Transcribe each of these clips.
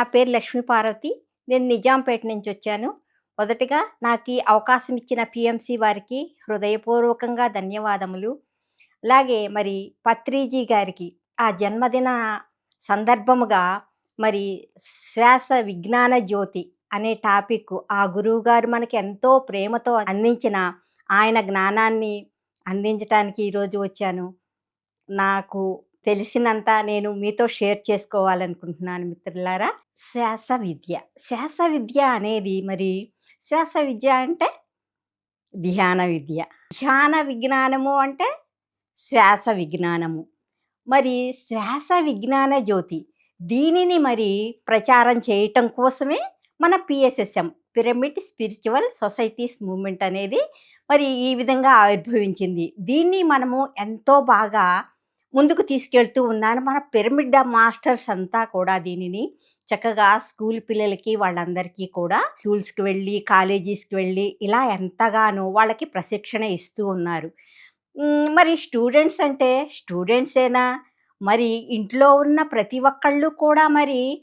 నా పేరు లక్ష్మీపార్వతి నేను నిజాంపేట నుంచి వచ్చాను. మొదటిగా నాకు ఈ అవకాశం ఇచ్చిన పిఎంసి వారికి హృదయపూర్వకంగా ధన్యవాదములు. అలాగే మరి పత్రిజీ గారికి ఆ జన్మదిన సందర్భముగా మరి శ్వాస విజ్ఞాన జ్యోతి అనే టాపిక్ ఆ గురువు గారు మనకి ఎంతో ప్రేమతో అందించిన ఆయన జ్ఞానాన్ని అందించడానికి ఈరోజు వచ్చాను. నాకు తెలిసినంత నేను మీతో షేర్ చేసుకోవాలనుకుంటున్నాను మిత్రులారా. శ్వాస విద్య. శ్వాస విద్య అనేది మరి శ్వాస విద్య అంటే ధ్యాన విద్య. ధ్యాన విజ్ఞానము అంటే శ్వాస విజ్ఞానము. మరి శ్వాస విజ్ఞాన జ్యోతి దీనిని మరి ప్రచారం చేయటం కోసమే మన PSSM pyramid spiritual societies movement అనేది మరి ఈ విధంగా ఆవిర్భవించింది. దీన్ని మనము ఎంతో బాగా ముందుకు తీసుకెళ్తూ ఉన్నాను. మన పిరమిడ్ మాస్టర్స్ అంతా కూడా దీనిని చక్కగా స్కూల్ పిల్లలకి వాళ్ళందరికీ కూడా స్కూల్స్కి వెళ్ళి కాలేజీస్కి వెళ్ళి ఇలా ఎంతగానో వాళ్ళకి ప్రశిక్షణ ఇస్తూ ఉన్నారు. మరి స్టూడెంట్స్ అంటే స్టూడెంట్సేనా? మరి ఇంట్లో ఉన్న ప్రతి ఒక్కళ్ళు కూడా మరి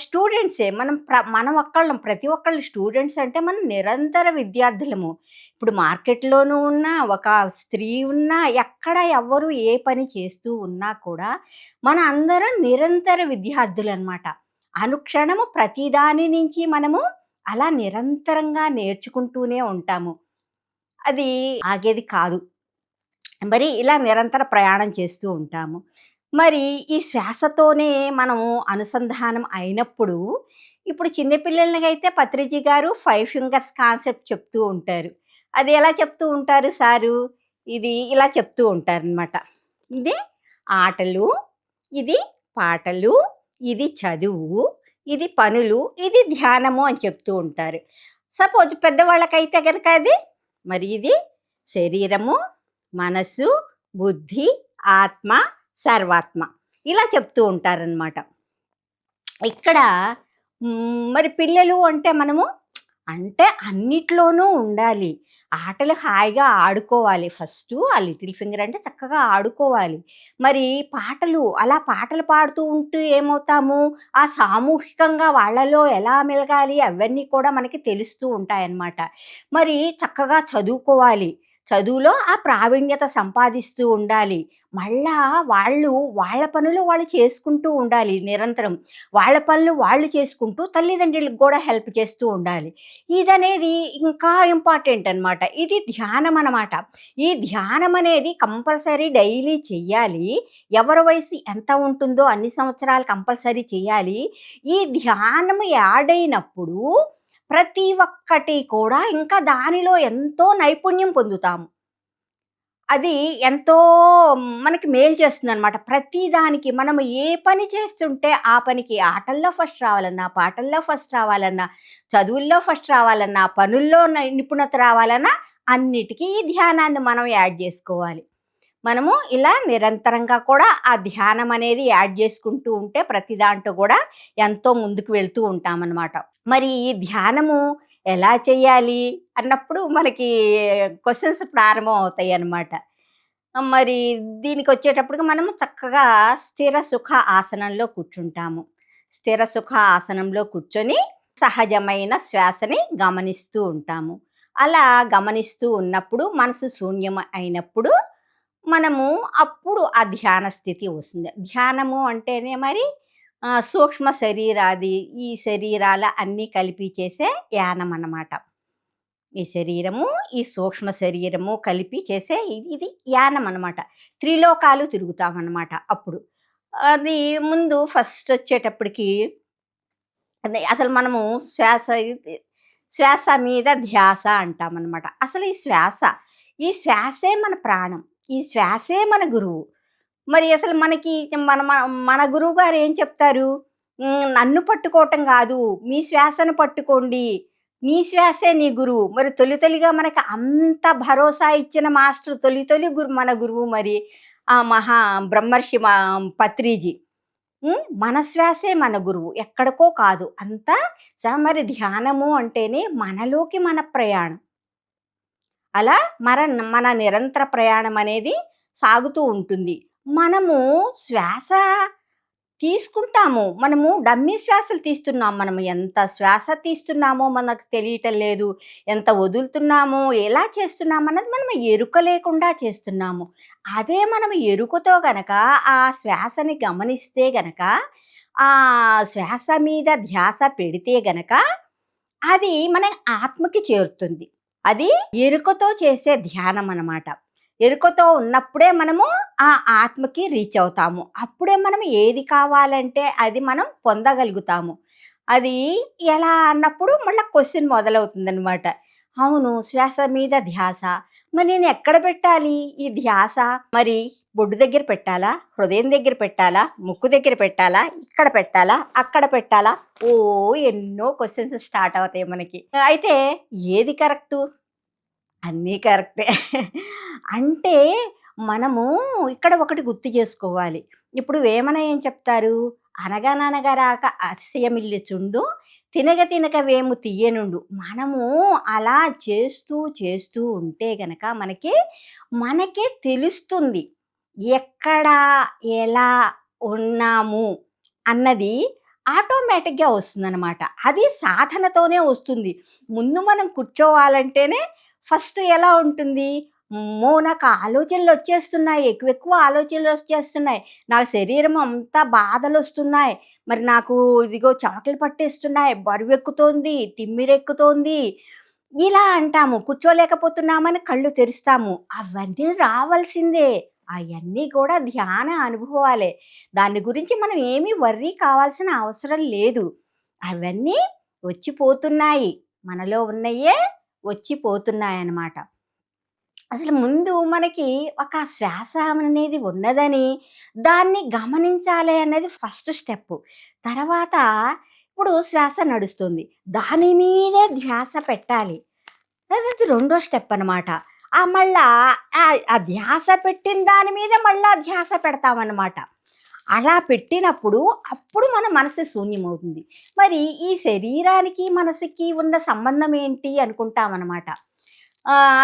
స్టూడెంట్సే. మనం ప్ర మనం ఒక్కళ్ళం. ప్రతి ఒక్కళ్ళు స్టూడెంట్స్ అంటే మనం నిరంతర విద్యార్థులము. ఇప్పుడు మార్కెట్లోనూ ఉన్న ఒక స్త్రీ ఉన్నా ఎక్కడ ఎవ్వరు ఏ పని చేస్తూ ఉన్నా కూడా మన అందరం నిరంతర విద్యార్థులు అనమాట అనుక్షణము ప్రతిదాని నుంచి మనము అలా నిరంతరంగా నేర్చుకుంటూనే ఉంటాము. అది ఆగేది కాదు. మరి ఇలా నిరంతర ప్రయాణం చేస్తూ ఉంటాము. మరి ఈ శ్వాసతోనే మనము అనుసంధానం అయినప్పుడు ఇప్పుడు చిన్నపిల్లలకి అయితే పత్రిజీ గారు ఫైవ్ ఫింగర్స్ కాన్సెప్ట్ చెప్తూ ఉంటారు. అది ఎలా చెప్తూ ఉంటారు సారు? ఇది ఇలా చెప్తూ ఉంటారనమాట ఇది ఆటలు ఇది పాటలు ఇది చదువు ఇది పనులు ఇది ధ్యానము అని చెప్తూ ఉంటారు. సపోజ్ పెద్దవాళ్ళకైతే కనుక అది మరి ఇది శరీరము మనసు బుద్ధి ఆత్మ సర్వాత్మ. ఇలా చెప్తూ ఉంటారనమాట ఇక్కడ మరి పిల్లలు అంటే మనము అంటే అన్నిట్లోనూ ఉండాలి. ఆటలు హాయిగా ఆడుకోవాలి. ఫస్ట్ ఆ లిటిల్ ఫింగర్ అంటే చక్కగా ఆడుకోవాలి. మరి పాటలు అలా పాటలు పాడుతూ ఉంటూ ఏమవుతాము? ఆ సామూహికంగా వాళ్ళలో ఎలా మెలగాలి? అవన్నీ కూడా మనకి తెలుస్తూ ఉంటాయన్నమాట. మరి చక్కగా చదువుకోవాలి. చదువులో ఆ ప్రావీణ్యత సంపాదిస్తూ ఉండాలి. మళ్ళా వాళ్ళు వాళ్ళ పనులు వాళ్ళు చేసుకుంటూ ఉండాలి నిరంతరం. వాళ్ళ పనులు వాళ్ళు చేసుకుంటూ తల్లిదండ్రులకు కూడా హెల్ప్ చేస్తూ ఉండాలి. ఇదనేది ఇంకా ఇంపార్టెంట్ అనమాట ఇది ధ్యానం అనమాట ఈ ధ్యానం అనేది కంపల్సరీ డైలీ చెయ్యాలి. ఎవరి వయసు ఎంత ఉంటుందో అన్ని సంవత్సరాలు కంపల్సరీ చేయాలి ఈ ధ్యానం యాడ్ అయినప్పుడు ప్రతి ఒక్కటి కూడా ఇంకా దానిలో ఎంతో నైపుణ్యం పొందుతాము. అది ఎంతో మనకి మేలు చేస్తుంది అనమాట ప్రతి దానికి మనం ఏ పని చేస్తుంటే ఆ పనికి ఆటల్లో ఫస్ట్ రావాలన్నా పాటల్లో ఫస్ట్ రావాలన్నా చదువుల్లో ఫస్ట్ రావాలన్నా పనుల్లో నిపుణత రావాలన్నా అన్నిటికీ ఈ ధ్యానాన్ని మనం యాడ్ చేసుకోవాలి. మనము ఇలా నిరంతరంగా కూడా ఆ ధ్యానం అనేది యాడ్ చేసుకుంటూ ఉంటే ప్రతి దాంట్లో కూడా ఎంతో ముందుకు వెళ్తూ ఉంటామన్నమాట. మరి ఈ ధ్యానము ఎలా చేయాలి అన్నప్పుడు మనకి క్వశ్చన్స్ ప్రారంభం అవుతాయి అన్నమాట మరి దీనికి వచ్చేటప్పటికి మనము చక్కగా స్థిర సుఖ ఆసనంలో కూర్చుంటాము. స్థిర సుఖ ఆసనంలో కూర్చొని సహజమైన శ్వాసని గమనిస్తూ ఉంటాము. అలా గమనిస్తూ ఉన్నప్పుడు మనసు శూన్యం అయినప్పుడు మనము అప్పుడు ఆ ధ్యాన స్థితి వస్తుంది. ధ్యానము అంటేనే మరి సూక్ష్మ శరీరాది ఈ శరీరాల అన్నీ కలిపి చేసే యానం అన్నమాట. ఈ శరీరము ఈ సూక్ష్మ శరీరము కలిపి చేసే ఇది యానం అనమాట త్రిలోకాలు తిరుగుతామన్నమాట అప్పుడు. అది ముందు ఫస్ట్ వచ్చేటప్పటికి అసలు మనము శ్వాస శ్వాస మీద ధ్యాస అంటామన్నమాట అసలు ఈ శ్వాస ఈ శ్వాసే మన ప్రాణం. ఈ శ్వాసే మన గురువు. మరి అసలు మనకి మన మన మన గురువు గారు ఏం చెప్తారు? నన్ను పట్టుకోవటం కాదు మీ శ్వాసను పట్టుకోండి. నీ శ్వాసే నీ గురువు. మరి తొలి తొలిగా మనకు అంత భరోసా ఇచ్చిన మాస్టర్ తొలి తొలి గురు మన గురువు మరి ఆ మహా బ్రహ్మర్షి మా పత్రిజీ. మన శ్వాసే మన గురువు ఎక్కడికో కాదు. అంతా మరి ధ్యానము అంటేనే మనలోకి మన ప్రయాణం. అలా మన మన నిరంతర ప్రయాణం అనేది సాగుతూ ఉంటుంది మనము శ్వాస తీసుకుంటాము. మనము డమ్మీ శ్వాసలు తీస్తున్నాం. మనము ఎంత శ్వాస తీస్తున్నామో మనకు తెలియటం లేదు. ఎంత వదులుతున్నామో, ఎలా చేస్తున్నామన్నది మనం ఎరుక లేకుండా చేస్తున్నాము. అదే మనం ఎరుకతో గనక ఆ శ్వాసని గమనిస్తే గనక, ఆ శ్వాస మీద ధ్యాస పెడితే గనక, అది మన ఆత్మకి చేరుతుంది. అది ఎరుకతో చేసే ధ్యానం అనమాట ఎరుకతో ఉన్నప్పుడే మనము ఆ ఆత్మకి రీచ్ అవుతాము. అప్పుడే మనం ఏది కావాలంటే అది మనం పొందగలుగుతాము. అది ఎలా అన్నప్పుడు మళ్ళా మొదలవుతుంది మొదలవుతుందనమాట. అవును శ్వాస మీద ధ్యాస. మరి నేను ఎక్కడ పెట్టాలి ఈ ధ్యాస? మరి బొడ్డు దగ్గర పెట్టాలా? హృదయం దగ్గర పెట్టాలా? ముక్కు దగ్గర పెట్టాలా? ఇక్కడ పెట్టాలా? అక్కడ పెట్టాలా? ఓ ఎన్నో క్వశ్చన్స్ స్టార్ట్ అవుతాయి మనకి. అయితే ఏది కరెక్టు? అన్నీ కరెక్టే. అంటే మనము ఇక్కడ ఒకటి గుర్తు చేసుకోవాలి. ఇప్పుడు వేమన ఏం చెప్తారు? "అనగననగ రాక అతిశయమిల్లుచుండు తినగ తినక వేము తియ్యనుండు." మనము అలా చేస్తూ చేస్తూ ఉంటే గనక మనకి, మనకే తెలుస్తుంది. ఎక్కడ, ఎలా ఉన్నాము అన్నది ఆటోమేటిక్‌గా వస్తుందనమాట. అది సాధనతోనే వస్తుంది. ముందు మనం కూర్చోవాలంటేనే ఫస్ట్ ఎలా ఉంటుంది? అమ్మో! నాకు ఆలోచనలు వచ్చేస్తున్నాయి ఎక్కువ ఆలోచనలు వచ్చేస్తున్నాయి నా శరీరం అంతా బాధలు వస్తున్నాయి మరి నాకు ఇదిగో చెమటలు పట్టేస్తున్నాయి. బరువెక్కుతోంది. తిమ్మిరెక్కుతోంది. ఇలా అంటాము. కూర్చోలేకపోతున్నామని కళ్ళు తెరుస్తాము. అవన్నీ రావాల్సిందే. అవన్నీ కూడా ధ్యాన అనుభవాలే. దాని గురించి మనం ఏమి వర్రీ కావాల్సిన అవసరం లేదు. అవన్నీ వచ్చిపోతున్నాయి. మనలో ఉన్నయే వచ్చిపోతున్నాయి అన్నమాట అసలు ముందు మనకి ఒక శ్వాస అనేది ఉన్నదని, దాన్ని గమనించాలి అనేది ఫస్ట్ స్టెప్ తర్వాత ఇప్పుడు శ్వాస నడుస్తుంది. దాని మీదే ధ్యాస పెట్టాలి. అది రెండో స్టెప్ అనమాట. ఆ మళ్ళా ఆ ధ్యాస పెట్టిన దాని మీద మళ్ళా ధ్యాస పెడతామన్నమాట. అలా పెట్టినప్పుడు అప్పుడు మన మనసు శూన్యమవుతుంది. మరి ఈ శరీరానికి, మనసుకి ఉన్న సంబంధం ఏంటి అనుకుంటామనమాట.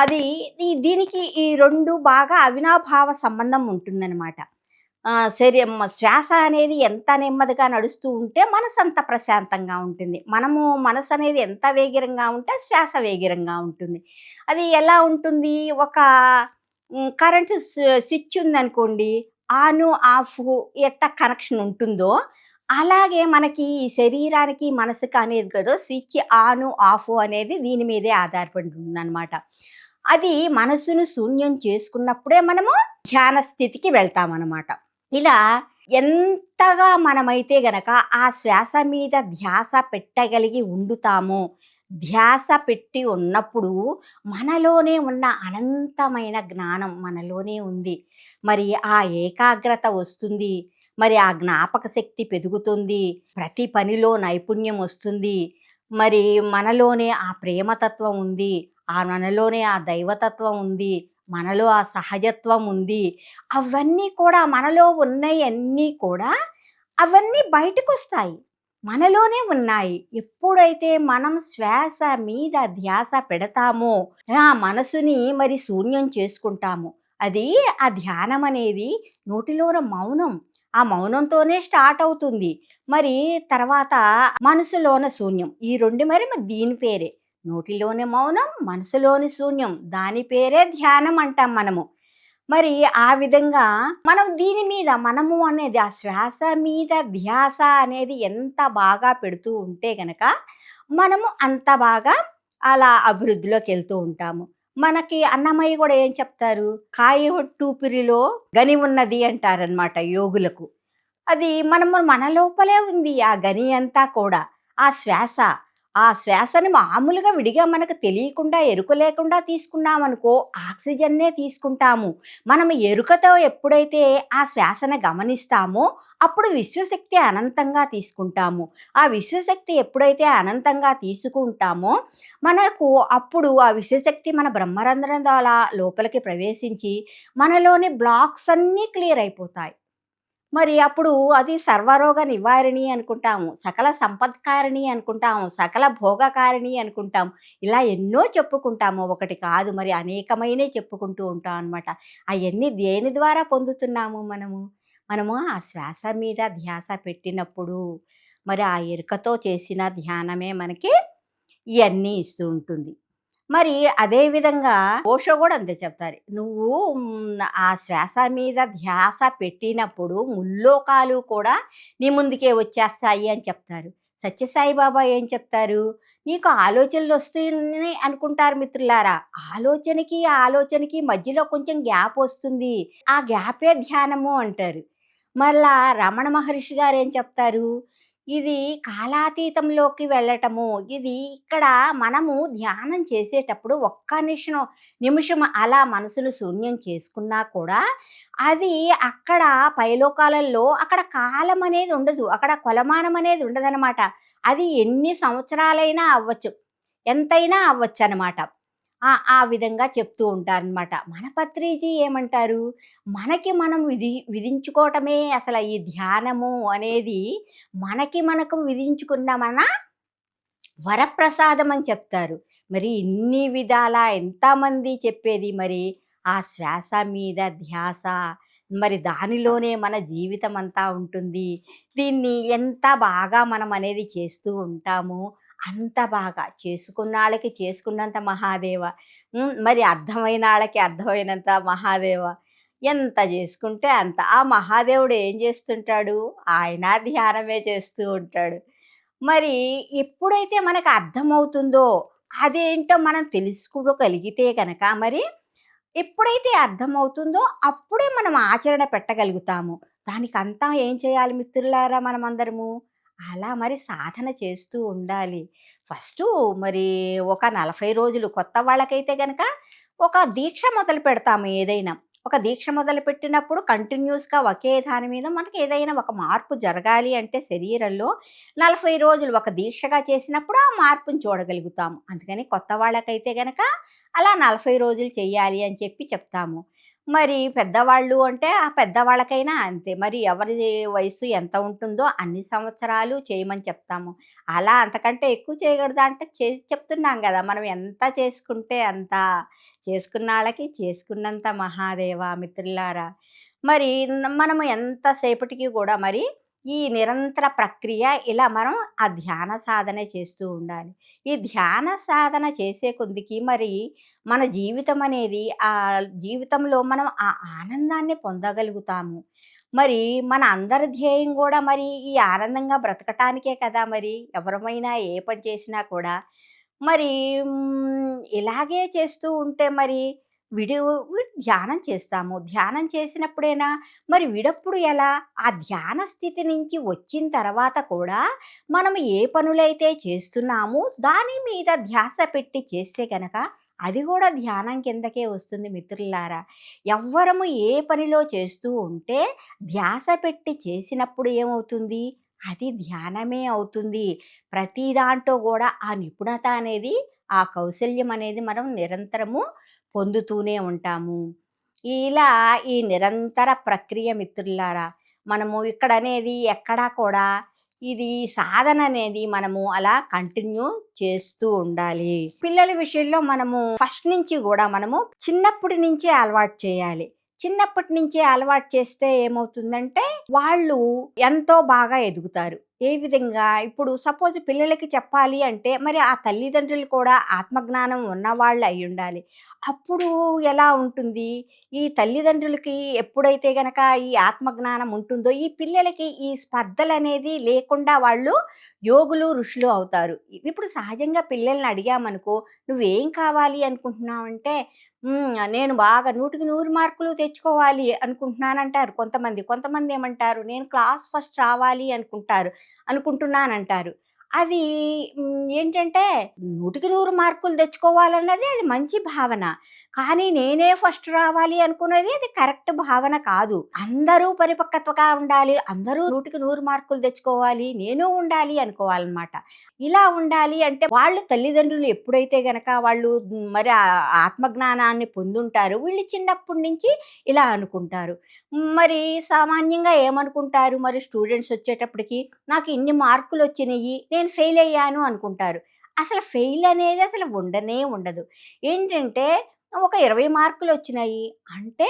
అది ఈ దీనికి ఈ రెండు బాగా అవినాభావ సంబంధం ఉంటుందనమాట. శరీరం శ్వాస అనేది ఎంత నెమ్మదిగా నడుస్తూ ఉంటే మనసు అంత ప్రశాంతంగా ఉంటుంది. మనము మనసు అనేది ఎంత వేగిరంగా ఉంటే శ్వాస వేగిరంగా ఉంటుంది. అది ఎలా ఉంటుంది? ఒక కరెంట్ స్విచ్ ఉందనుకోండి. ఆను, ఆఫ్ ఎట్టా కనెక్షన్ ఉంటుందో, అలాగే మనకి ఈ శరీరానికి, మనసుకు అనేది కూడా స్విచ్ ఆను, ఆఫు అనేది దీని మీదే ఆధారపడి ఉంటుందనమాట. అది మనసును శూన్యం చేసుకున్నప్పుడే మనము ధ్యాన స్థితికి వెళ్తామనమాట. ఇలా ఎంతగా మనమైతే గనక ఆ శ్వాస మీద ధ్యాస పెట్టగలిగి ఉండుతామో, ధ్యాస పెట్టి ఉన్నప్పుడు మనలోనే ఉన్న అనంతమైన జ్ఞానం మనలోనే ఉంది. మరి ఆ ఏకాగ్రత వస్తుంది. మరి ఆ జ్ఞాపక శక్తి పెరుగుతుంది. ప్రతి పనిలో నైపుణ్యం వస్తుంది. మరి మనలోనే ఆ ప్రేమతత్వం ఉంది. ఆ మనలోనే ఆ దైవతత్వం ఉంది. మనలో ఆ సహజత్వం ఉంది. అవన్నీ కూడా మనలో ఉన్నాయన్నీ కూడా అవన్నీ బయటకొస్తాయి. మనలోనే ఉన్నాయి. ఎప్పుడైతే మనం శ్వాస మీద ధ్యాస పెడతామో, ఆ మనసుని మరి శూన్యం చేసుకుంటాము. అది ఆ ధ్యానం అనేది నోటిలోన మౌనం. ఆ మౌనంతోనే స్టార్ట్ అవుతుంది. మరి తర్వాత మనసులోన శూన్యం. ఈ రెండు మరి దీని పేరే. నోటిలోని మౌనం, మనసులోని శూన్యం. దాని పేరే ధ్యానం అంటాం మనము. మరి ఆ విధంగా మనం దీని మీద మనము అనేది ఆ శ్వాస మీద ధ్యాస అనేది ఎంత బాగా పెడుతూ ఉంటే గనక, మనము అంత బాగా అలా అభివృద్ధిలోకి వెళ్తూ ఉంటాము. మనకి అన్నమయ్య కూడా ఏం చెప్తారు? కాయవట్టూపిరిలో గని ఉన్నది అంటారనమాట యోగులకు. అది మనము మన లోపలే ఉంది ఆ గని అంతా కూడా. ఆ శ్వాస. ఆ శ్వాసని మామూలుగా విడిగా మనకు తెలియకుండా, ఎరుక లేకుండా తీసుకున్నామనుకో ఆక్సిజన్నే తీసుకుంటాము. మనం ఎరుకతో ఎప్పుడైతే ఆ శ్వాసను గమనిస్తామో, అప్పుడు విశ్వశక్తి అనంతంగా తీసుకుంటాము. ఆ విశ్వశక్తి ఎప్పుడైతే అనంతంగా తీసుకుంటామో, మనకు అప్పుడు ఆ విశ్వశక్తి మన బ్రహ్మరంధ్రం ద్వారా లోపలికి ప్రవేశించి, మనలోని బ్లాక్స్ అన్నీ క్లియర్ అయిపోతాయి. మరి అప్పుడు అది సర్వరోగ నివారిణి అనుకుంటాము. సకల సంపత్కారిణి అనుకుంటాము. సకల భోగకారిణి అనుకుంటాము ఇలా ఎన్నో చెప్పుకుంటాము. ఒకటి కాదు మరి అనేకమైనయి చెప్పుకుంటూ ఉంటాం అనమాట. అవన్నీ దేని ద్వారా పొందుతున్నాము మనము? మనము ఆ శ్వాస మీద ధ్యాస పెట్టినప్పుడు మరి ఆ ఎరుకతో చేసిన ధ్యానమే మనకి ఇవన్నీ ఇస్తూ ఉంటుంది. మరి అదే విధంగా ఓషో కూడా అంతే చెప్తారు. నువ్వు ఆ శ్వాస మీద ధ్యాస పెట్టినప్పుడు ముల్లోకాలు కూడా నీ ముందుకే వచ్చేస్తాయి అని చెప్తారు. సత్యసాయి బాబా ఏం చెప్తారు? నీకు ఆలోచనలు వస్తాయని అనుకుంటారు మిత్రులారా. ఆలోచనకి ఆలోచనకి మధ్యలో కొంచెం గ్యాప్ వస్తుంది. ఆ గ్యాపే ధ్యానము అంటారు. మరలా రమణ మహర్షి గారు ఏం చెప్తారు? ఇది కాలాతీతంలోకి వెళ్ళటము ఇది ఇక్కడ మనము ధ్యానం చేసేటప్పుడు ఒక్క నిమిషం నిమిషం అలా మనసును శూన్యం చేసుకున్నా కూడా అది అక్కడ పైలోకాలలో అక్కడ కాలం అనేది ఉండదు అక్కడ కొలమానం అనేది ఉండదనమాట అది ఎన్ని సంవత్సరాలైనా అవ్వచ్చు ఎంతైనా అవ్వచ్చు అనమాట ఆ విధంగా చెప్తూ ఉంటారనమాట మన పత్రిజీ ఏమంటారు? మనకి మనం విధి విధించుకోవటమే అసలు ఈ ధ్యానము అనేది మనకి మనకు విధించుకున్న మన వరప్రసాదం అని చెప్తారు. మరి ఇన్ని విధాల ఎంతమంది చెప్పేది మరి? ఆ శ్వాస మీద ధ్యాస మరి దానిలోనే మన జీవితం అంతా ఉంటుంది. దీన్ని ఎంత బాగా మనం అనేది చేస్తూ ఉంటాము? అంత బాగా చేసుకున్న వాళ్ళకి చేసుకున్నంత మహాదేవ. మరి అర్థమైన వాళ్ళకి అర్థమైనంత మహాదేవ. ఎంత చేసుకుంటే అంత. ఆ మహాదేవుడు ఏం చేస్తుంటాడు? ఆయన ధ్యానమే చేస్తూ ఉంటాడు. మరి ఎప్పుడైతే మనకు అర్థమవుతుందో అదేంటో మనం తెలుసుకోగలిగితే కనుక మరి ఎప్పుడైతే అర్థమవుతుందో అప్పుడే మనం ఆచరణ పెట్టగలుగుతాము. దానికి అంతా ఏం చేయాలి మిత్రులారా మనం అందరము అలా మరి సాధన చేస్తూ ఉండాలి. ఫస్ట్ మరి ఒక నలభై రోజులు కొత్త వాళ్ళకైతే కనుక ఒక దీక్ష మొదలు పెడతాము ఏదైనా. ఒక దీక్ష మొదలు పెట్టినప్పుడు కంటిన్యూస్గా ఒకే దాని మీద మనకి ఏదైనా ఒక మార్పు జరగాలి అంటే శరీరంలో నలభై రోజులు ఒక దీక్షగా చేసినప్పుడు ఆ మార్పుని చూడగలుగుతాము. అందుకని కొత్త వాళ్ళకైతే గనక అలా నలభై రోజులు చేయాలి అని చెప్పి చెప్తాము. మరి పెద్దవాళ్ళు అంటే ఆ పెద్దవాళ్ళకైనా అంతే. మరి ఎవరి వయసు ఎంత ఉంటుందో అన్ని సంవత్సరాలు చేయమని చెప్తాము. అలా అంతకంటే ఎక్కువ చేయకూడదు అంటే చేసి చెప్తున్నాం కదా. మనం ఎంత చేసుకుంటే అంత చేసుకున్న వాళ్ళకి చేసుకున్నంత మహాదేవ మిత్రులారా. మరి మనము ఎంతసేపటికి కూడా మరి ఈ నిరంతర ప్రక్రియ ఇలా మనం ఆ ధ్యాన సాధన చేస్తూ ఉండాలి. ఈ ధ్యాన సాధన చేసే కొద్దికి మరి మన జీవితం అనేది ఆ జీవితంలో మనం ఆ ఆనందాన్ని పొందగలుగుతాము. మరి మన అందరి ధ్యేయం కూడా మరి ఈ ఆనందంగా బ్రతకటానికే కదా మరి ఎవరమైనా ఏ పని చేసినా కూడా. మరి ఇలాగే చేస్తూ ఉంటే మరి విడి ధ్యానం చేస్తాము. ధ్యానం చేసినప్పుడేనా? మరి విడప్పుడు ఎలా? ఆ ధ్యాన స్థితి నుంచి వచ్చిన తర్వాత కూడా మనం ఏ పనులైతే చేస్తున్నామో దాని మీద ధ్యాస పెట్టి చేస్తే కనుక అది కూడా ధ్యానం కిందకే వస్తుంది మిత్రులారా. ఎవ్వరము ఏ పనిలో చేస్తూ ఉంటే ధ్యాస పెట్టి చేసినప్పుడు ఏమవుతుంది? అది ధ్యానమే అవుతుంది. ప్రతి దాంట్లో కూడా ఆ నిపుణత అనేది ఆ కౌశల్యం అనేది మనం నిరంతరము పొందుతూనే ఉంటాము. ఇలా ఈ నిరంతర ప్రక్రియ మిత్రులారా మనము ఇక్కడ అనేది ఎక్కడా కూడా ఇది సాధన అనేది మనము అలా కంటిన్యూ చేస్తూ ఉండాలి. పిల్లల విషయంలో మనము ఫస్ట్ నుంచి కూడా మనము చిన్నప్పటి నుంచే అలవాటు చేయాలి. చిన్నప్పటి నుంచే అలవాటు చేస్తే ఏమవుతుందంటే వాళ్ళు ఎంతో బాగా ఎదుగుతారు. ఏ విధంగా? ఇప్పుడు సపోజ్ పిల్లలకి చెప్పాలి అంటే మరి ఆ తల్లిదండ్రులు కూడా ఆత్మజ్ఞానం ఉన్నవాళ్ళు అయి ఉండాలి. అప్పుడు ఎలా ఉంటుంది? ఈ తల్లిదండ్రులకి ఎప్పుడైతే గనక ఈ ఆత్మజ్ఞానం ఉంటుందో ఈ పిల్లలకి ఈ స్పర్ధలు అనేది లేకుండా వాళ్ళు యోగులు ఋషులు అవుతారు. ఇప్పుడు సహజంగా పిల్లల్ని అడిగామనుకో నువ్వేం కావాలి అనుకుంటున్నావంటే నేను బాగా నూటికి నూరు మార్కులు తెచ్చుకోవాలి అనుకుంటున్నానంటారు కొంతమంది. కొంతమంది ఏమంటారు? నేను క్లాస్ ఫస్ట్ రావాలి అనుకుంటారు. అనుకుంటున్నానంటారు. అది ఏంటంటే నూటికి నూరు మార్కులు తెచ్చుకోవాలన్నది అది మంచి భావన. కానీ నేనే ఫస్ట్ రావాలి అనుకునేది అది కరెక్ట్ భావన కాదు. అందరూ పరిపక్వతగా ఉండాలి అందరూ నూటికి నూరు మార్కులు తెచ్చుకోవాలి నేను ఉండాలి అనుకోవాలన్నమాట. ఇలా ఉండాలి అంటే వాళ్ళు తల్లిదండ్రులు ఎప్పుడైతే గనక వాళ్ళు మరి ఆత్మజ్ఞానాన్ని పొందుంటారు వీళ్ళు చిన్నప్పటి నుంచి ఇలా అనుకుంటారు. మరి సామాన్యంగా ఏమనుకుంటారు? మరి స్టూడెంట్స్ వచ్చేటప్పటికి నాకు ఇన్ని మార్కులు వచ్చినాయి నేను ఫెయిల్ అయ్యాను అనుకుంటారు అసలు ఫెయిల్ అనేది అసలు ఉండనే ఉండదు ఏంటంటే ఒక ఇరవై మార్కులు వచ్చినాయి అంటే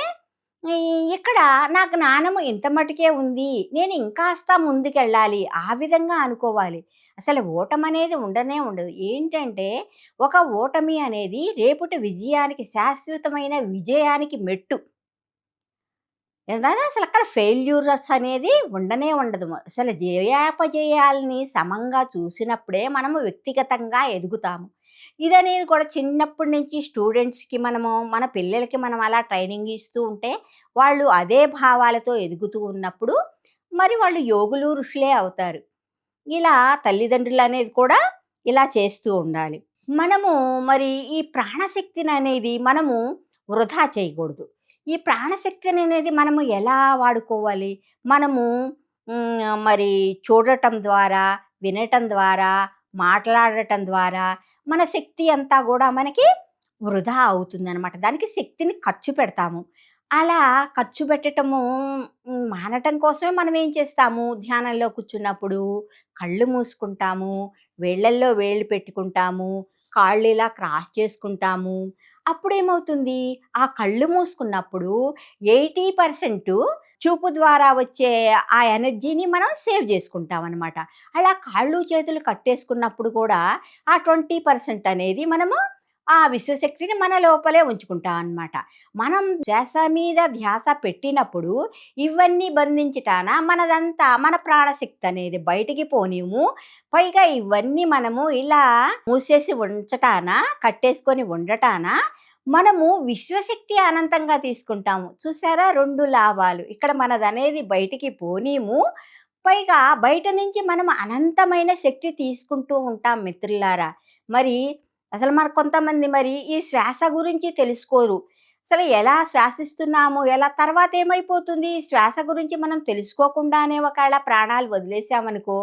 ఇక్కడ నా జ్ఞానము ఇంత మటుకే ఉంది. నేను ఇంకాస్త ముందుకెళ్ళాలి. ఆ విధంగా అనుకోవాలి. అసలు ఓటమనేది ఉండనే ఉండదు. ఏంటంటే ఒక ఓటమి అనేది రేపటి విజయానికి శాశ్వతమైన విజయానికి మెట్టు. ఏదైనా అసలు అక్కడ ఫెయిల్యూర్స్ అనేది ఉండనే ఉండదు. అసలు జయాపజయాల్ని సమంగా చూసినప్పుడే మనము వ్యక్తిగతంగా ఎదుగుతాము. ఇదనేది కూడా చిన్నప్పటి నుంచి స్టూడెంట్స్‌కి మనము మన పిల్లలకి మనం అలా ట్రైనింగ్ ఇస్తూ ఉంటే, వాళ్ళు అదే భావాలతో ఎదుగుతూ ఉన్నప్పుడు, మరి వాళ్ళు యోగులు, ఋషులే అవుతారు. ఇలా తల్లిదండ్రులు అనేది కూడా ఇలా చేస్తూ ఉండాలి. మనము మరి ఈ ప్రాణశక్తిని అనేది మనము వృధా చేయకూడదు. ఈ ప్రాణశక్తిననేది మనము ఎలా వాడుకోవాలి? మనము మరి చూడటం ద్వారా, వినటం ద్వారా, మాట్లాడటం ద్వారా మన శక్తి అంతా కూడా మనకి వృధా అవుతుందనమాట. దానికి శక్తిని ఖర్చు పెడతాము. అలా ఖర్చు పెట్టటము మానటం కోసమే మనం ఏం చేస్తాము, ధ్యానంలో కూర్చున్నప్పుడు కళ్ళు మూసుకుంటాము, వేళ్ళల్లో వేళ్ళు పెట్టుకుంటాము, కాళ్ళు ఇలా క్రాస్ చేసుకుంటాము. అప్పుడేమవుతుంది, ఆ కళ్ళు మూసుకున్నప్పుడు 80% చూపు ద్వారా వచ్చే ఆ ఎనర్జీని మనం సేవ్ చేసుకుంటామనమాట. అలా కాళ్ళు, చేతులు కట్టేసుకున్నప్పుడు కూడా ఆ 20% అనేది మనము ఆ విశ్వశక్తిని మన లోపలే ఉంచుకుంటాం అన్నమాట. మనం శ్వాస మీద ధ్యాస పెట్టినప్పుడు ఇవన్నీ బంధించటాన మనదంతా మన ప్రాణశక్తి అనేది బయటికి పోనీము పైగా ఇవన్నీ మనము ఇలా మూసేసి ఉంచటాన, కట్టేసుకొని ఉండటాన? మనము విశ్వశక్తి అనంతంగా తీసుకుంటాము. చూసారా? రెండు లాభాలు. ఇక్కడ మనదనేది బయటికి పోనీము పైగా బయట నుంచి మనం అనంతమైన శక్తి తీసుకుంటూ ఉంటాం మిత్రులారా. మరి అసలు మన కొంతమంది మరి ఈ శ్వాస గురించి తెలుసుకోరు. అసలు ఎలా శ్వాసిస్తున్నాము, ఎలా తర్వాత ఏమైపోతుంది, శ్వాస గురించి మనం తెలుసుకోకుండానే ఒకవేళ ప్రాణాలు వదిలేసామనుకో,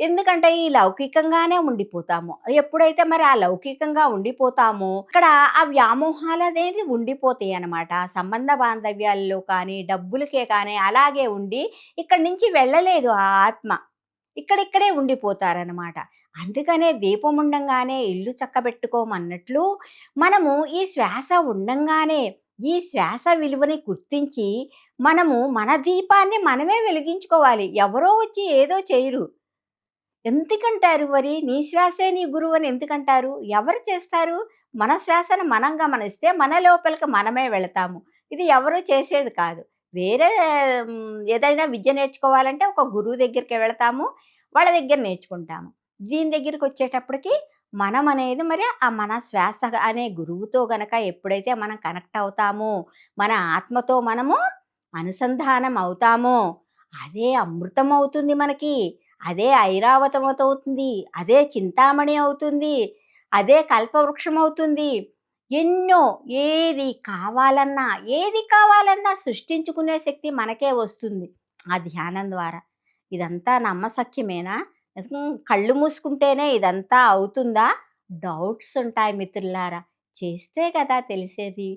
ఎందుకంటే ఈ లౌకికంగానే ఉండిపోతాము. ఎప్పుడైతే మరి ఆ లౌకికంగా ఉండిపోతామో, ఇక్కడ ఆ వ్యామోహాలు అనేది ఉండిపోతాయి అనమాట సంబంధ బాంధవ్యాల్లో కానీ, డబ్బులకే కానీ అలాగే ఉండి ఇక్కడి నుంచి వెళ్ళలేదు ఆ ఆత్మ. ఇక్కడిక్కడే ఉండిపోతారనమాట. అందుకనే దీపం ఉండంగానే ఇల్లు చక్కబెట్టుకోమన్నట్లు, మనము ఈ శ్వాస ఉండంగానే, ఈ శ్వాస విలువని గుర్తించి, మనము మన దీపాన్ని మనమే వెలిగించుకోవాలి. ఎవరో వచ్చి ఏదో చేయరు. ఎందుకంటారు మరి? నీ శ్వాసే నీ గురువు అని ఎందుకంటారు? ఎవరు చేస్తారు? మన శ్వాసను మనం గమనిస్తే మన లోపలికి మనమే వెళతాము. ఇది ఎవరు చేసేది కాదు. వేరే ఏదైనా విద్య నేర్చుకోవాలంటే ఒక గురువు దగ్గరికి వెళతాము. వాళ్ళ దగ్గర నేర్చుకుంటాము. దీని దగ్గరికి వచ్చేటప్పటికి మనం అనేది మరి ఆ మన శ్వాస అనే గురువుతో గనక ఎప్పుడైతే మనం కనెక్ట్ అవుతామో, మన ఆత్మతో మనము అనుసంధానం అవుతామో, అదే అమృతం అవుతుంది మనకి. అదే ఐరావతమవుతుంది. అదే చింతామణి అవుతుంది. అదే కల్పవృక్షం అవుతుంది. ఎన్నో ఏది కావాలన్నా, ఏది కావాలన్నా సృష్టించుకునే శక్తి మనకే వస్తుంది. ఆ ధ్యానం ద్వారా. ఇదంతా నమ్మసఖ్యమేనా కళ్ళు మూసుకుంటేనే ఇదంతా అవుతుందా? డౌట్స్ ఉంటాయి మిత్రులారా. చేస్తే కదా తెలిసేది.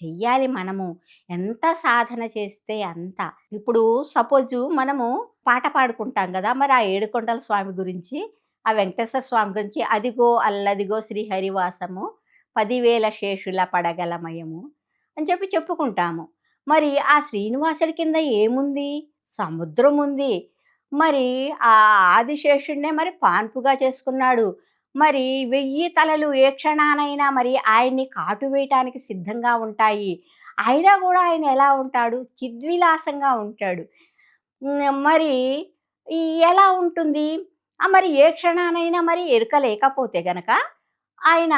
చెయ్యాలి మనము. ఎంత సాధన చేస్తే అంత. ఇప్పుడు సపోజు మనము పాట పాడుకుంటాం కదా మరి ఆ ఏడుకొండల స్వామి గురించి, ఆ వెంకటేశ్వర స్వామి గురించి అదిగో అల్లదిగో శ్రీహరివాసము, పదివేల శేషుల పడగలమయము అని చెప్పి చెప్పుకుంటాము. మరి ఆ శ్రీనివాసుడి కింద ఏముంది? సముద్రం ఉంది. మరి ఆ ఆదిశేషుడినే మరి పాన్పుగా చేసుకున్నాడు. మరి వెయ్యి తలలు ఏ క్షణానైనా మరి ఆయన్ని కాటు వేయటానికి సిద్ధంగా ఉంటాయి. అయినా కూడా ఆయన ఎలా ఉంటాడు? చిద్విలాసంగా ఉంటాడు. మరి ఈ ఎలా ఉంటుంది? మరి ఏ క్షణానైనా మరి ఎరుక లేకపోతే గనక ఆయన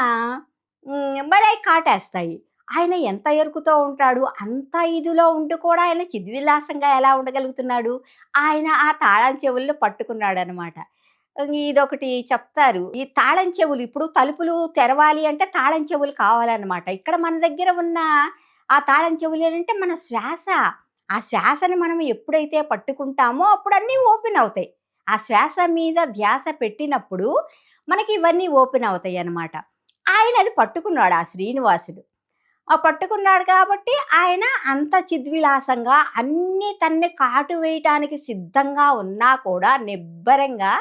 మరి అవి కాటేస్తాయి. ఆయన ఎంత ఎరుకుతో ఉంటాడు? అంత ఇదిలో ఉండి కూడా ఆయన చిద్విలాసంగా ఎలా ఉండగలుగుతున్నాడు? ఆయన ఆ తాళం చెవుల్లో పట్టుకున్నాడనమాట. ఇదొకటి చెప్తారు. ఈ తాళం చెవులు ఇప్పుడు తలుపులు తెరవాలి అంటే తాళం చెవులు కావాలన్నమాట ఇక్కడ మన దగ్గర ఉన్న ఆ తాళం చెవులు ఏంటంటే మన శ్వాస. ఆ శ్వాసని మనం ఎప్పుడైతే పట్టుకుంటామో అప్పుడు అన్నీ ఓపెన్ అవుతాయి. ఆ శ్వాస మీద ధ్యాస పెట్టినప్పుడు మనకి ఇవన్నీ ఓపెన్ అవుతాయి అన్నమాట ఆయన అది పట్టుకున్నాడు ఆ శ్రీనివాసుడు. ఆ పట్టుకున్నాడు కాబట్టి ఆయన అంత చిద్విలాసంగా అన్నీ తన్ని కాటు వేయటానికి సిద్ధంగా ఉన్నా కూడా నిబ్బరంగా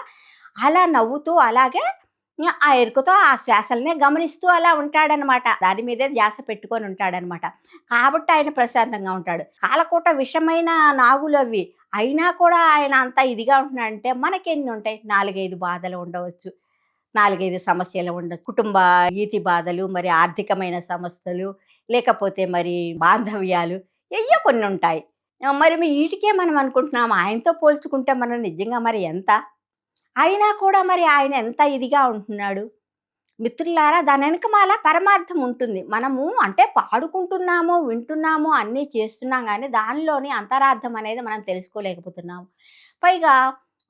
అలా నవ్వుతూ అలాగే ఆ ఎరుకతో ఆ శ్వాసలనే గమనిస్తూ అలా ఉంటాడనమాట. దాని మీదే ధ్యాస పెట్టుకొని ఉంటాడనమాట. కాబట్టి ఆయన ప్రశాంతంగా ఉంటాడు. కాలకూట విషమైన నాగులు అవి అయినా కూడా ఆయన అంత ఇదిగా ఉంటున్నాడంటే మనకెన్ని ఉంటాయి నాలుగైదు బాధలు ఉండవచ్చు. 4, 5 సమస్యలు ఉండదు కుటుంబ ఈతి బాధలు, మరి ఆర్థికమైన సమస్యలు, లేకపోతే మరి బాంధవ్యాలు ఎయ్యో కొన్ని ఉంటాయి మరి మీ వీటికే మనం అనుకుంటున్నాం. ఆయనతో పోల్చుకుంటే మనం నిజంగా మరి ఎంత? అయినా కూడా మరి ఆయన ఎంత ఇదిగా ఉంటున్నాడు. మిత్రులారా దాని వెనకమాల పరమార్థం ఉంటుంది. మనము అంటే పాడుకుంటున్నాము, వింటున్నాము, అన్నీ చేస్తున్నాం కానీ దానిలోని అంతరార్థం అనేది మనం తెలుసుకోలేకపోతున్నాము. పైగా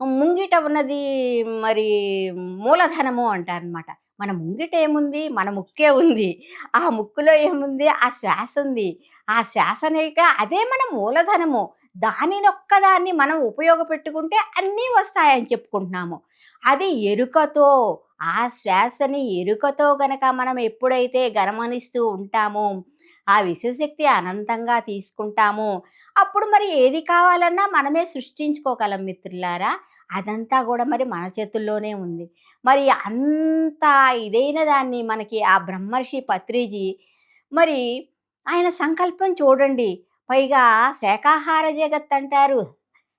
ముంగిట ఉన్నది మరి మూలధనము అంటారనమాట. మన ముంగిట ఏముంది? మన ముక్కే ఉంది. ఆ ముక్కులో ఏముంది? ఆ శ్వాస ఉంది. ఆ శ్వాస అదే మన మూలధనము. దానినొక్కదాన్ని మనం ఉపయోగపెట్టుకుంటే అన్నీ వస్తాయని చెప్పుకుంటున్నాము. అది ఎరుకతో ఆ శ్వాసని ఎరుకతో గనక మనం ఎప్పుడైతే గమనిస్తూ ఉంటామో, ఆ విశ్వశక్తి అనంతంగా తీసుకుంటాము అప్పుడు మరి ఏది కావాలన్నా మనమే సృష్టించుకోగలం మిత్రులారా. అదంతా కూడా మరి మన చేతుల్లోనే ఉంది. మరి అంత ఇదైన దాన్ని మనకి ఆ బ్రహ్మర్షి పత్రిజీ మరి ఆయన సంకల్పం చూడండి. పైగా శాకాహార జగత్తంటారు,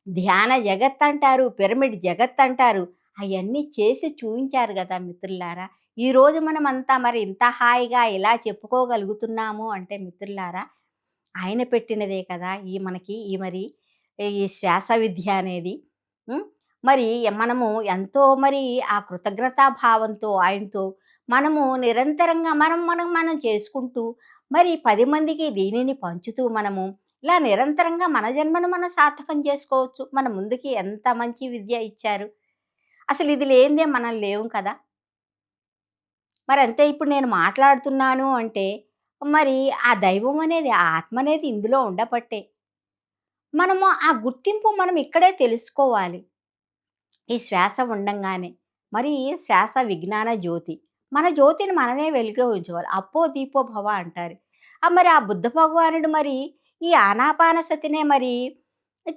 ధ్యాన జగత్ అంటారు పిరమిడ్ జగత్ అంటారు అవన్నీ చేసి చూపించారు కదా మిత్రులారా! ఈరోజు మనమంతా మరి ఇంత హాయిగా ఇలా చెప్పుకోగలుగుతున్నాము అంటే మిత్రులారా, ఆయన పెట్టినదే కదా! ఈ మనకి ఈ మరి ఈ శ్వాస విద్య అనేది. మరి మనము ఎంతో మరి ఆ కృతజ్ఞతా భావంతో ఆయనతో మనము నిరంతరంగా మనం మనం మనం చేసుకుంటూ మరి పది మందికి దీనిని పంచుతూ మనము ఇలా నిరంతరంగా మన జన్మను మనం సార్థకం చేసుకోవచ్చు. మన ముందుకి ఎంత మంచి విద్య ఇచ్చారు. అసలు ఇది లేనిదే మనం లేము కదా! మరి అంతే ఇప్పుడు నేను మాట్లాడుతున్నాను అంటే మరి ఆ దైవం అనేది, ఆ ఆత్మ అనేది ఇందులో ఉండబట్టే. మనము ఆ గుర్తింపు మనం ఇక్కడే తెలుసుకోవాలి. ఈ శ్వాస ఉండంగానే. మరి శ్వాస విజ్ఞాన జ్యోతి. మన జ్యోతిని మనమే వెలిగించుకోవాలి. అప్పో దీపో భవ అంటారు. ఆ మరి ఆ బుద్ధ భగవానుడు మరి ఈ ఆనాపానసతినే మరి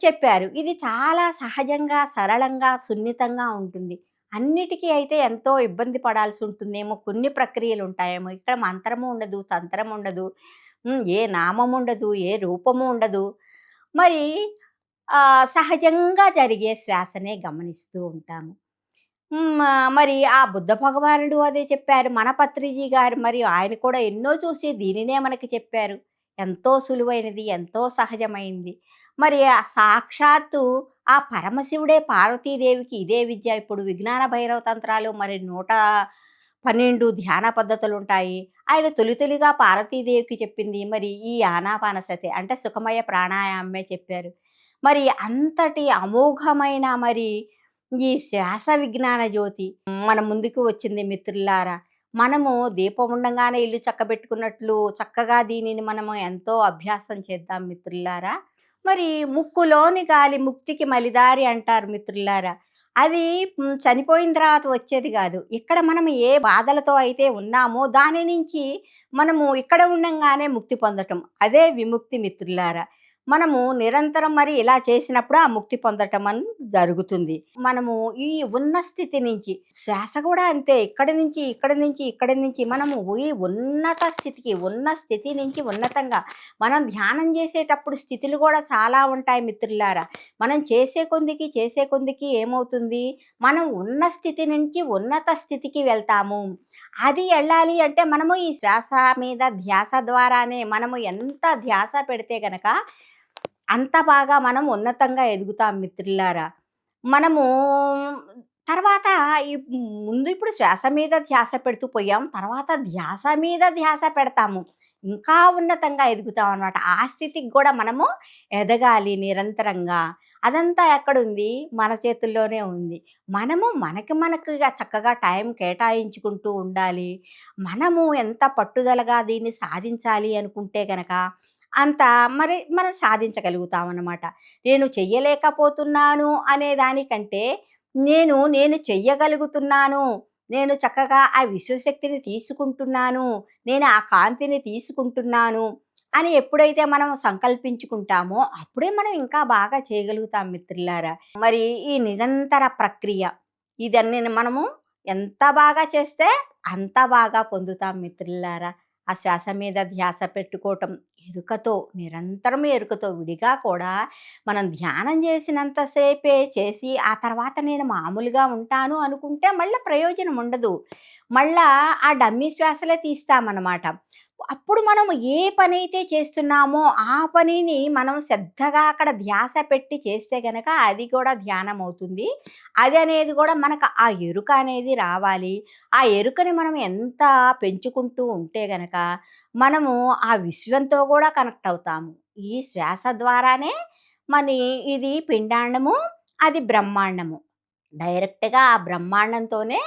చెప్పారు. ఇది చాలా సహజంగా, సరళంగా, సున్నితంగా ఉంటుంది. అన్నిటికీ అయితే ఎంతో ఇబ్బంది పడాల్సి ఉంటుందేమో, కొన్ని ప్రక్రియలు ఉంటాయేమో. ఇక్కడ మంత్రము ఉండదు, తంత్రం ఉండదు. ఏ నామం ఉండదు, ఏ రూపము ఉండదు. మరి సహజంగా జరిగే శ్వాసనే గమనిస్తూ ఉంటాము. మరి ఆ బుద్ధ భగవానుడు అదే చెప్పారు. మన పత్రిజీ గారు మరియు ఆయన కూడా ఎన్నో చూసి దీనినే మనకి చెప్పారు. ఎంతో సులువైనది, ఎంతో సహజమైంది. మరి ఆ సాక్షాత్తు ఆ పరమశివుడే పార్వతీదేవికి ఇదే విద్య ఇప్పుడు విజ్ఞాన భైరవ తంత్రాలు మరి 112 ధ్యాన పద్ధతులు ఉంటాయి ఆయన తొలి తొలిగా పార్వతీదేవికి చెప్పింది మరి ఈ ఆనాపానసతి అంటే సుఖమయ ప్రాణాయామమే చెప్పారు. మరి అంతటి అమోఘమైన మరి ఈ శ్వాస విజ్ఞాన జ్యోతి మన ముందుకు వచ్చింది మిత్రులారా. మనము దీపం ఉండగానే ఇల్లు చక్కబెట్టుకున్నట్లు చక్కగా దీనిని మనము ఎంతో అభ్యాసం చేద్దాం మిత్రులారా. మరి ముక్కులోని గాలి ముక్తికి మలిదారి అంటారు మిత్రులారా. అది చనిపోయిన తర్వాత వచ్చేది కాదు ఇక్కడ మనం ఏ బాధలతో అయితే ఉన్నామో దాని నుంచి మనము ఇక్కడ ఉండంగానే ముక్తి పొందటం. అదే విముక్తి మిత్రులారా. మనము నిరంతరం మరి ఇలా చేసినప్పుడు ఆ ముక్తి పొందటం అని జరుగుతుంది. మనము ఈ ఉన్న స్థితి నుంచి శ్వాస కూడా అంతే. ఇక్కడి నుంచి, ఇక్కడి నుంచి, ఇక్కడి నుంచి మనము ఈ ఉన్నత స్థితికి, ఉన్న స్థితి నుంచి ఉన్నతంగా మనం ధ్యానం చేసేటప్పుడు స్థితులు కూడా చాలా ఉంటాయి మిత్రులారా. మనం చేసే కొందికి, చేసే కొందికి ఏమవుతుంది? మనం ఉన్న స్థితి నుంచి ఉన్నత స్థితికి వెళ్తాము. అది వెళ్ళాలి అంటే మనము ఈ శ్వాస మీద ధ్యాస ద్వారానే మనము ఎంత ధ్యాస పెడితే గనక అంత బాగా మనం ఉన్నతంగా ఎదుగుతాం మిత్రులారా. మనము తర్వాత ఈ ముందు ఇప్పుడు శ్వాస మీద ధ్యాస పెడుతూ పోయాం. తర్వాత ధ్యాస మీద ధ్యాస పెడతాము. ఇంకా ఉన్నతంగా ఎదుగుతాం అనమాట ఆ స్థితికి కూడా మనము ఎదగాలి నిరంతరంగా. అదంతా ఎక్కడుంది? మన చేతుల్లోనే ఉంది. మనము మనకి మనకుగా చక్కగా టైం కేటాయించుకుంటూ ఉండాలి. మనము ఎంత పట్టుదలగా దీన్ని సాధించాలి అనుకుంటే కనుక అంత మరి మనం సాధించగలుగుతాం అన్నమాట నేను చెయ్యలేకపోతున్నాను అనే దానికంటే నేను, నేను చెయ్యగలుగుతున్నాను. నేను చక్కగా ఆ విశ్వశక్తిని తీసుకుంటున్నాను. నేను ఆ కాంతిని తీసుకుంటున్నాను అని ఎప్పుడైతే మనం సంకల్పించుకుంటామో అప్పుడే మనం ఇంకా బాగా చేయగలుగుతాం మిత్రులారా. మరి ఈ నిరంతర ప్రక్రియ ఇదన్నీ మనము ఎంత బాగా చేస్తే అంత బాగా పొందుతాం మిత్రులారా ఆ శ్వాస మీద ధ్యాస పెట్టుకోవటం ఎరుకతో నిరంతరం ఎరుకతో విడిగా కూడా మనం ధ్యానం చేసినంతసేపే చేసి ఆ తర్వాత నేను మామూలుగా ఉంటాను అనుకుంటే మళ్ళీ ప్రయోజనం ఉండదు. మళ్ళా ఆ డమ్మీ శ్వాసలే తీస్తామన్నమాట. అప్పుడు మనం ఏ పని అయితే చేస్తున్నామో ఆ పనిని మనం శ్రద్ధగా అక్కడ ధ్యాస పెట్టి చేస్తే గనక అది కూడా ధ్యానం అవుతుంది అది అనేది కూడా మనకు ఆ ఎరుక అనేది రావాలి. ఆ ఎరుకని మనం ఎంత పెంచుకుంటూ ఉంటే గనక మనము ఆ విశ్వంతో కూడా కనెక్ట్ అవుతాము. ఈ శ్వాస ద్వారానే మరి ఇది పిండాండము అది బ్రహ్మాండము. డైరెక్ట్గా ఆ బ్రహ్మాండంతోనే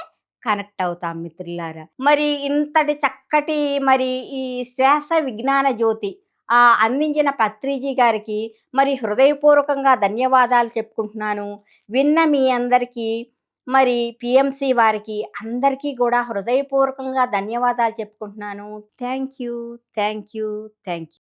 కనెక్ట్ అవుతాం మిత్రులారా. మరి ఇంతటి చక్కటి మరి ఈ శ్వాస విజ్ఞాన జ్యోతి ఆ అందించిన పత్రిజీ గారికి మరి హృదయపూర్వకంగా ధన్యవాదాలు చెప్పుకుంటున్నాను. విన్న మీ అందరికీ మరి పిఎంసి వారికి అందరికీ కూడా హృదయపూర్వకంగా ధన్యవాదాలు చెప్పుకుంటున్నాను. Thank you thank you thank you.